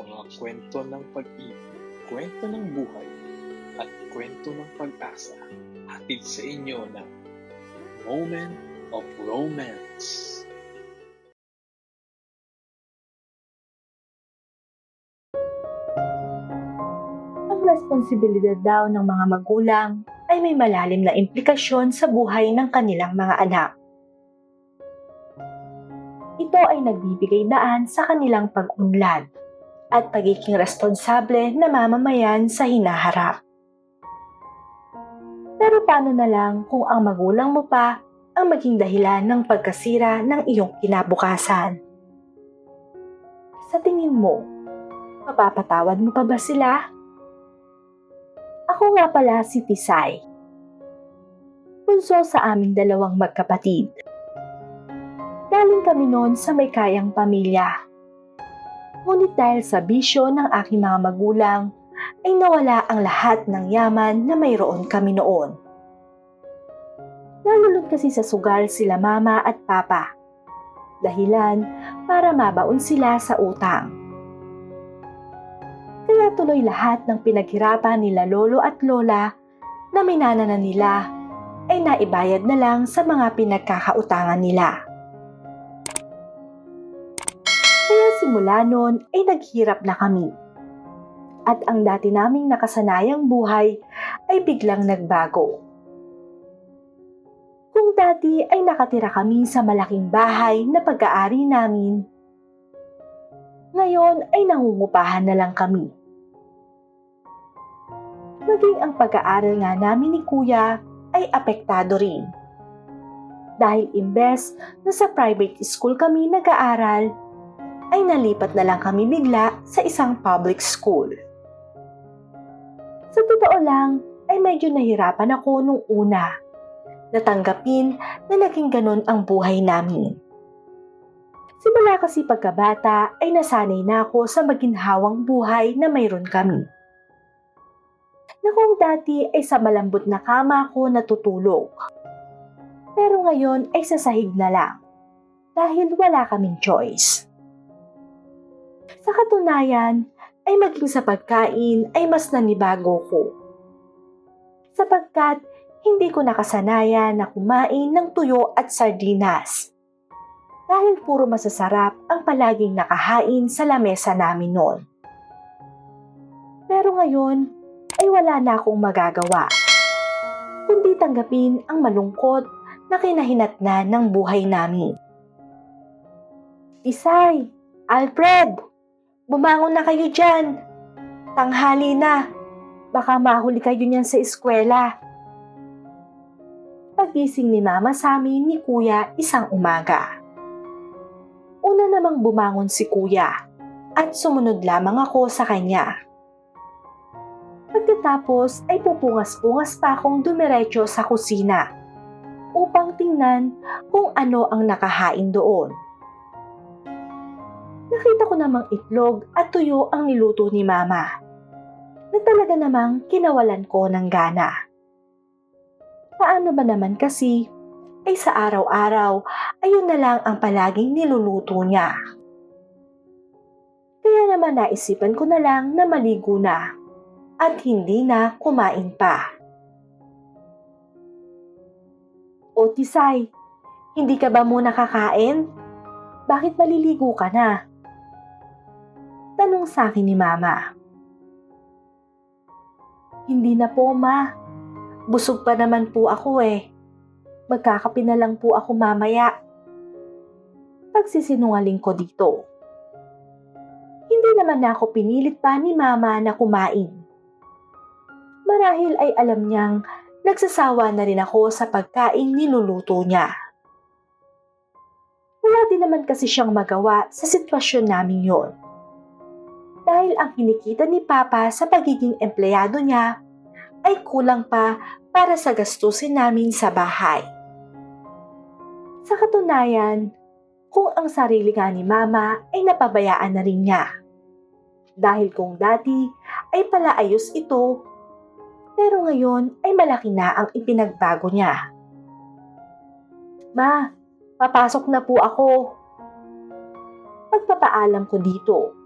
mga kwento ng pag-ibig, kwento ng buhay, at kwento ng pag-asa hatid sa inyo ng Moment of Romance. Ang responsibilidad daw ng mga magulang ay may malalim na implikasyon sa buhay ng kanilang mga anak. Ito ay nagbibigay daan sa kanilang pag-unlad at pagiging responsable na mamamayan sa hinaharap. Pero paano na lang kung ang magulang mo pa ang maging dahilan ng pagkasira ng iyong kinabukasan? Sa tingin mo, mapapatawad mo pa ba sila? Ako nga pala si Tisay. Bunso sa aming dalawang magkapatid. Galing kami noon sa may kayang pamilya. Ngunit dahil sa bisyo ng aking mga magulang, ay nawala ang lahat ng yaman na mayroon kami noon. Nalulod kasi sa sugal sila mama at papa. Dahilan para mabaon sila sa utang. Kaya tuloy lahat ng pinaghirapan nila lolo at lola na minana na nila ay naibayad na lang sa mga pinagkakautangan nila. Simula noon ay naghirap na kami. At ang dati naming nakasanayang buhay ay biglang nagbago. Kung dati ay nakatira kami sa malaking bahay na pag-aari namin, ngayon ay nangungupahan na lang kami. Maging ang pag-aaral nga namin ni Kuya ay apektado rin. Dahil imbes na sa private school kami nag-aaral, ay nalipat na lang kami bigla sa isang public school. Sa totoo lang, ay medyo nahirapan ako nung una. Natanggapin na naging ganon ang buhay namin. Simula kasi pagkabata ay nasanay na ako sa maginhawang buhay na mayroon kami. Na kung dati ay sa malambot na kama ako natutulog. Pero ngayon ay sa sahig na lang dahil wala kaming choice. Sa katunayan, ay maging sa pagkain ay mas nanibago ko. Sapagkat hindi ko nakasanayan na kumain ng tuyo at sardinas. Dahil puro masasarap ang palaging nakahain sa lamesa namin noon. Pero ngayon ay wala na akong magagawa. Kundi tanggapin ang malungkot na kinahinatnan ng buhay namin. Isay, Alfred, bumangon na kayo dyan. Tanghali na. Baka mahuli kayo niyan sa eskwela. Pagising ni Mama sa amin ni Kuya isang umaga. Una namang bumangon si Kuya at sumunod lamang ako sa kanya. Pagkatapos ay pupungas-pungas pa akong dumiretso sa kusina upang tingnan kung ano ang nakahain doon. Nakita ko namang itlog at tuyo ang niluto ni Mama na talaga namang kinawalan ko ng gana. Paano ba naman kasi ay sa araw-araw ayun na lang ang palaging niluluto niya. Kaya naman naisipan ko na lang na maligo na at hindi na kumain pa. O Tisay, hindi ka ba muna kakain? Bakit maliligo ka na? Tanong sa akin ni Mama. Hindi na po, Ma. Busog pa naman po ako eh. Magkakape na lang po ako mamaya. Pagsisinungaling ko dito. Hindi naman na ako pinilit pa ni Mama na kumain. Marahil ay alam niyang nagsasawa na rin ako sa pagkaing niluluto niya. Wala din naman kasi siyang magawa sa sitwasyon namin yon dahil ang kinikita ni Papa sa pagiging empleyado niya ay kulang pa para sa gastusin namin sa bahay. Sa katunayan, kung ang sarili nga ni Mama ay napabayaan na rin niya. Dahil kung dati ay palaayos ito, pero ngayon ay malaki na ang ipinagbago niya. Ma, papasok na po ako. Pagpapaalam ko dito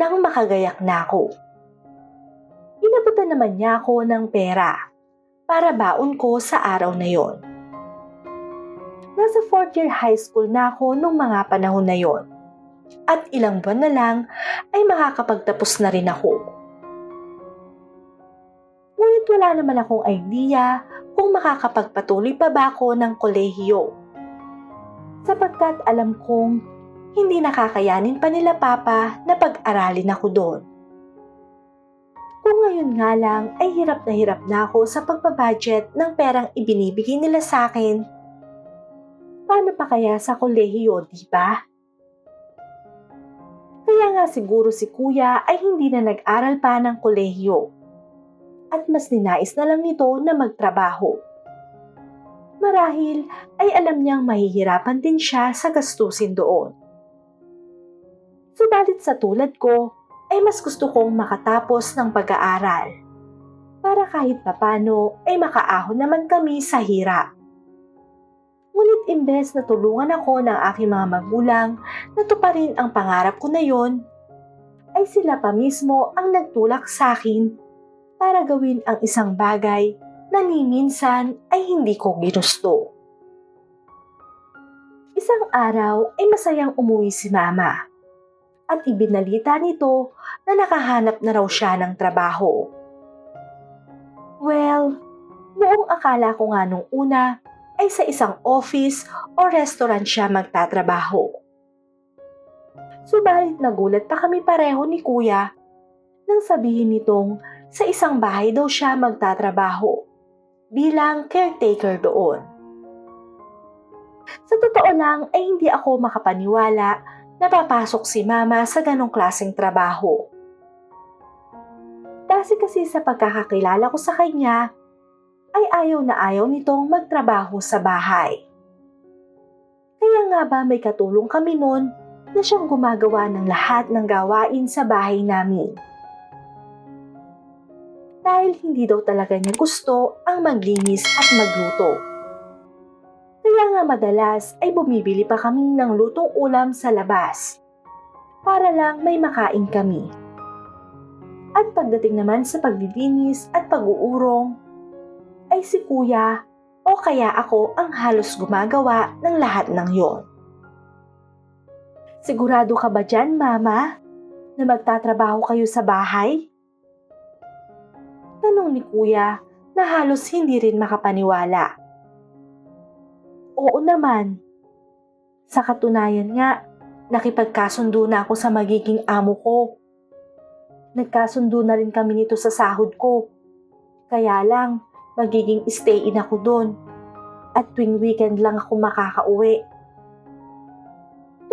nang makagayak na ako. Inabutan naman niya ako ng pera para baon ko sa araw na yon. Nasa fourth year high school na ako nung mga panahon na yon. At ilang buwan na lang ay makakapagtapos na rin ako. Ngunit wala naman akong idea kung makakapagpatuloy pa ba ako ng kolehiyo. Sapagkat alam kong hindi nakakayanin pa nila papa na pag-aralin ako doon. Kung ngayon nga lang ay hirap na hirap na ako sa pagpabudget ng perang ibinibigay nila sa akin, paano pa kaya sa kolehiyo, di ba? Kaya nga siguro si kuya ay hindi na nag-aral pa ng kolehiyo at mas ninais na lang nito na magtrabaho. Marahil ay alam niyang mahihirapan din siya sa gastusin doon. Subalit sa tulad ko, ay mas gusto kong makatapos ng pag-aaral para kahit papano ay makaahon naman kami sa hirap. Ngunit imbes na tulungan ako ng aking mga magulang na tuparin ang pangarap ko na yon, ay sila pa mismo ang nagtulak sa akin para gawin ang isang bagay na ni ay hindi ko ginusto. Isang araw ay masayang umuwi si mama at ibinalita nito na nakahanap na raw siya ng trabaho. Well, buong akala ko nga nung una ay sa isang office o restaurant siya magtatrabaho. Subalit nagulat pa kami pareho ni kuya nang sabihin nitong sa isang bahay daw siya magtatrabaho bilang caretaker doon. Sa totoo lang ay hindi ako makapaniwala na papasok si mama sa ganong klaseng trabaho. Base kasi sa pagkakakilala ko sa kanya, ay ayaw na ayaw nitong magtrabaho sa bahay. Kaya nga ba may katulong kami noon na siyang gumagawa ng lahat ng gawain sa bahay namin. Dahil hindi daw talaga niya gusto ang maglinis at magluto. Nga madalas ay bumibili pa kami ng lutong ulam sa labas para lang may makain kami. At pagdating naman sa paglilinis at pag-uurong, ay si kuya o kaya ako ang halos gumagawa ng lahat ng yon. Sigurado ka ba dyan, mama, na magtatrabaho kayo sa bahay? Tanong ni kuya na halos hindi rin makapaniwala. Oo naman. Sa katunayan nga, nakipagkasundo na ako sa magiging amo ko. Nagkasundo na rin kami nito sa sahod ko. Kaya lang, magiging stay-in ako doon. At tuwing weekend lang ako makakauwi.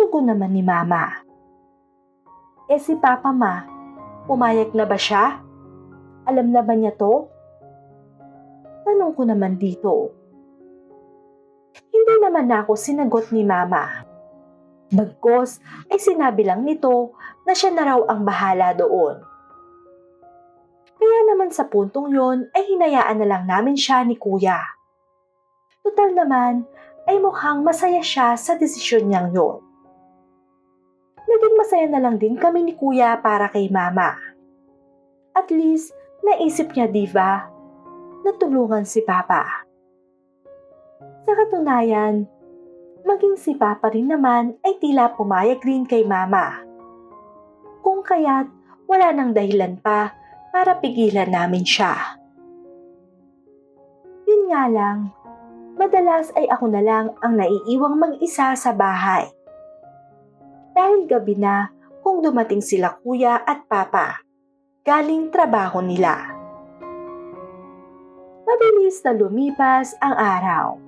Tugon naman ni Mama. Eh si Papa Ma, pumayag na ba siya? Alam na ba niya to? Tanong ko naman dito. Hindi naman ako sinagot ni Mama. Bagkos ay sinabi lang nito na siya na raw ang bahala doon. Kaya naman sa puntong yon ay hinayaan na lang namin siya ni Kuya. Total naman ay mukhang masaya siya sa desisyon niyang yon. Naging masaya na lang din kami ni Kuya para kay Mama. At least, naisip niya diva na tulungan si Papa. Sa katunayan, maging si Papa rin naman ay tila pumayag rin kay Mama. Kung kaya't wala nang dahilan pa para pigilan namin siya. Yun nga lang, madalas ay ako na lang ang naiiwang mag-isa sa bahay. Dahil gabi na kung dumating sila kuya at papa, galing trabaho nila. Mabilis na lumipas ang araw.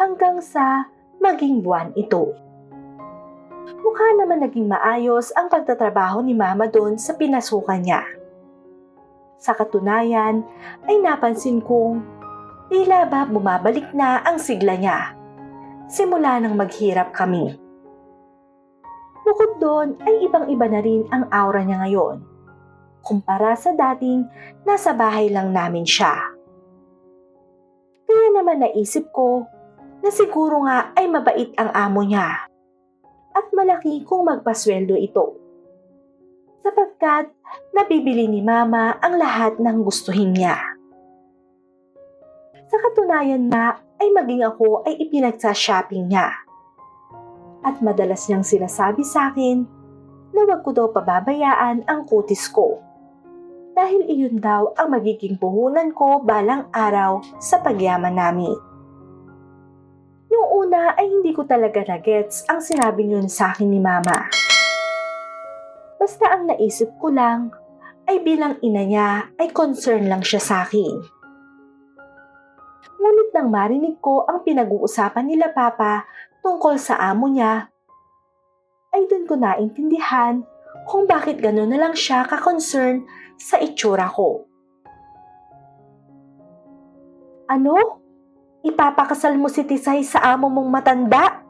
Hanggang sa maging buwan ito. Mukha naman naging maayos ang pagtatrabaho ni Mama doon sa pinasukan niya. Sa katunayan ay napansin kong tila ba bumabalik na ang sigla niya. Simula nang maghirap kami. Bukod doon ay ibang-iba na rin ang aura niya ngayon. Kumpara sa dating nasa bahay lang namin siya. Kaya naman naisip ko na siguro nga ay mabait ang amo niya at malaki kung magpasweldo ito. sapagkat nabibili ni Mama ang lahat ng gustuhin niya. Sa katunayan nga ay maging ako ay ipinagsa-shopping niya. At madalas niyang sinasabi sa akin na wag ko daw pababayaan ang kutis ko. Dahil iyon daw ang magiging puhunan ko balang araw sa pagyaman namin. Noong una ay hindi ko talaga na-gets ang sinabi yun sa akin ni Mama. Basta ang naisip ko lang ay bilang ina niya ay concern lang siya sa akin. Ngunit nang marinig ko ang pinag-uusapan nila Papa tungkol sa amo niya, ay doon ko naintindihan kung bakit gano'n na lang siya ka-concern sa itsura ko. Ano? Ipapakasal mo si Tisay sa amo mong matanda?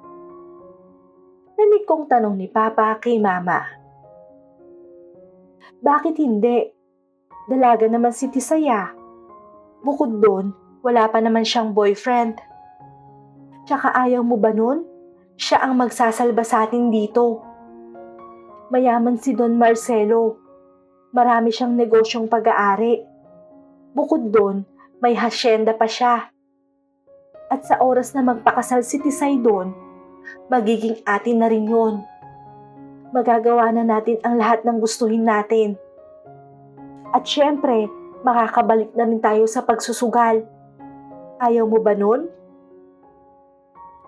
Nanig kong tanong ni Papa kay Mama. Bakit hindi? Dalaga naman si Tisaya. Bukod doon, wala pa naman siyang boyfriend. Tsaka ayaw mo ba nun? Siya ang magsasalba sa atin dito. Mayaman si Don Marcelo. Marami siyang negosyong pag-aari. Bukod doon, may hasyenda pa siya. At sa oras na magpakasal si Tisay doon, magiging atin na rin yun. Magagawa na natin ang lahat ng gustuhin natin. At syempre, makakabalik na rin tayo sa pagsusugal. Ayaw mo ba nun?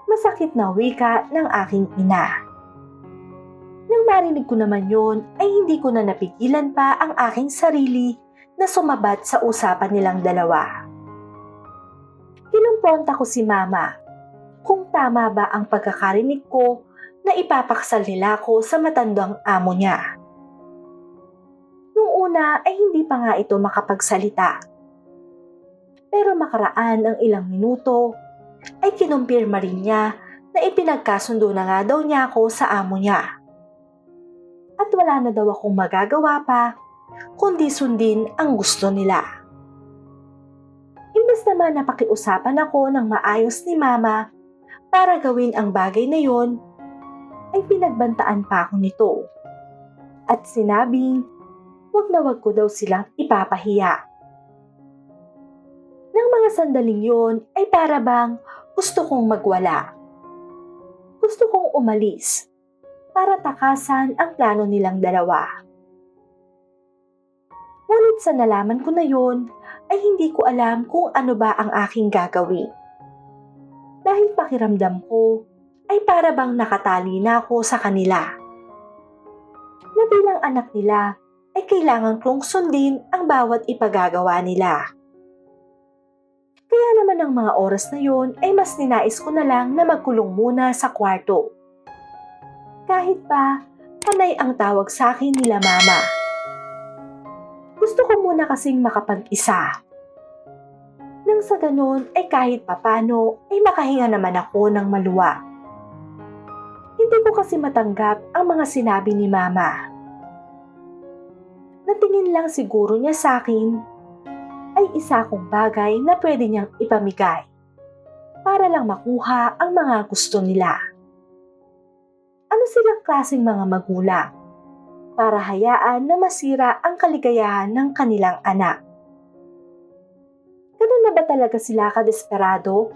Masakit na wika ng aking ina. Nang marinig ko naman yon, ay hindi ko na napigilan pa ang aking sarili na sumabat sa usapan nilang dalawa. Kinumpronta ko si mama kung tama ba ang pagkakarinig ko na ipapakasal nila ako sa matandang amo niya. Nung una ay hindi pa nga ito makapagsalita. Pero makaraan ang ilang minuto ay kinumpirma rin niya na ipinagkasundo na nga daw niya ako sa amo niya. At wala na daw akong magagawa pa kundi sundin ang gusto nila. Imbes naman na pakiusapan ako ng maayos ni mama para gawin ang bagay na yon, ay pinagbantaan pa ako nito. At sinabing, wag na wag ko daw silang ipapahiya. Nang mga sandaling yon ay para bang gusto kong magwala. Gusto kong umalis para takasan ang plano nilang dalawa. Ngunit sa nalaman ko na yon, ay hindi ko alam kung ano ba ang aking gagawin. Dahil pakiramdam ko ay para bang nakatali na ako sa kanila. Na bilang anak nila ay kailangan kong sundin ang bawat ipagagawa nila. Kaya naman ang mga oras na yon ay mas ninais ko na lang na magkulong muna sa kwarto. Kahit pa, panay ang tawag sa akin nila mama. Gusto ko muna kasing makapag-isa. Nang sa ganun ay kahit papano ay makahinga naman ako ng maluwa. Hindi ko kasi matanggap ang mga sinabi ni mama. Natingin lang siguro niya sa akin ay isa akong bagay na pwede niyang ipamigay para lang makuha ang mga gusto nila. Ano silang klaseng mga magulang para hayaan na masira ang kaligayahan ng kanilang anak? Ganun na ba talaga sila kadesperado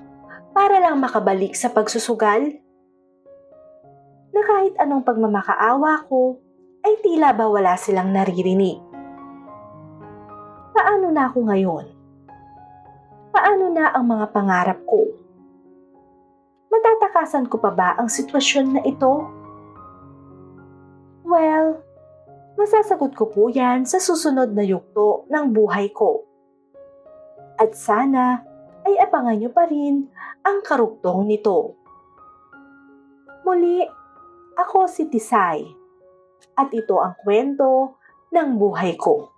para lang makabalik sa pagsusugal? Na kahit anong pagmamakaawa ko ay tila ba wala silang naririnig. Paano na ako ngayon? Paano na ang mga pangarap ko? Matatakasan ko pa ba ang sitwasyon na ito? Masasagot ko po yan sa susunod na yugto ng buhay ko. At sana ay abangan nyo pa rin ang karugtong nito. Muli, ako si Tisay at ito ang kwento ng buhay ko.